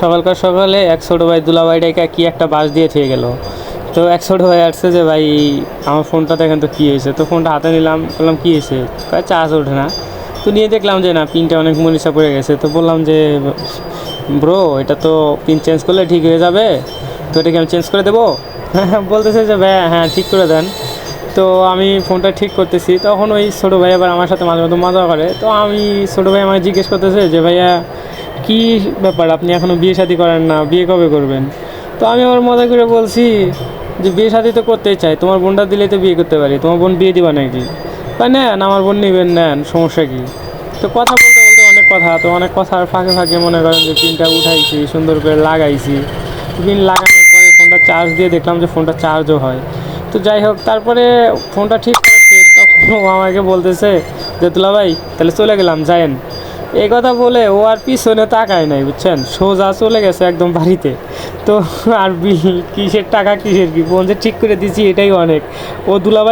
সকালকার সকালে এক ছোটো ভাই দুলাভাইটাকে কি একটা বাস দিয়ে থেকে গেল। তো এক ছোটো ভাই আসছে যে, ভাই, আমার ফোনটা দেখেন তো কী হয়েছে? তো ফোনটা হাতে নিলাম, বললাম, কী হয়েছে? চার্জ ওঠে না। তো নিয়ে দেখলাম যে, না, পিনটা অনেক মরিচা পড়ে গেছে। তো বললাম যে, ব্রো, এটা তো পিন চেঞ্জ করলে ঠিক হয়ে যাবে। তো এটাকে আমি চেঞ্জ করে দেবো? হ্যাঁ বলতেছে যে ভাই হ্যাঁ ঠিক করে দেন। তো আমি ফোনটা ঠিক করতেছি। তখন ওই ছোটো ভাই আবার আমার সাথে মাঝে মাঝে মজা করে। তো আমি ছোটো ভাই আমাকে জিজ্ঞেস করতেছে যে, ভাইয়া কী ব্যাপার? আপনি এখনও বিয়ে শাদি করেন না, বিয়ে কবে করবেন? তো আমি আবার মজা করে বলছি যে বিয়ে শাদি তো করতেই চাই, তোমার বোনটা দিলেই তো বিয়ে করতে পারি, তোমার বোন বিয়ে দিবা নাকি? বা নেন, আমার বোন নেবেন, নেন, সমস্যা কী? তো কথা বলতে বলতে অনেক কথা, তো অনেক কথার ফাঁকে ফাঁকে মনে করেন যে পিনটা উঠাইছি, সুন্দর করে লাগাইছি। পিন লাগানোর পরে ফোনটা চার্জ দিয়ে দেখলাম যে ফোনটা চার্জও হয়। তো যাই হোক, তারপরে ফোনটা ঠিক করে তখন আমাকে বলতেছে যে তুলা ভাই তাহলে চলে গেলাম, যায়েন। এই কথা বলে ও আর পিছনে তাকায় নাই, বুঝছেন? সোজা চলে গেছে একদম বাড়িতে। তো আর বিল কিসের টাকা, কিসের কি? যে ঠিক করে দিছি এটাই অনেক। ও দুলাভাই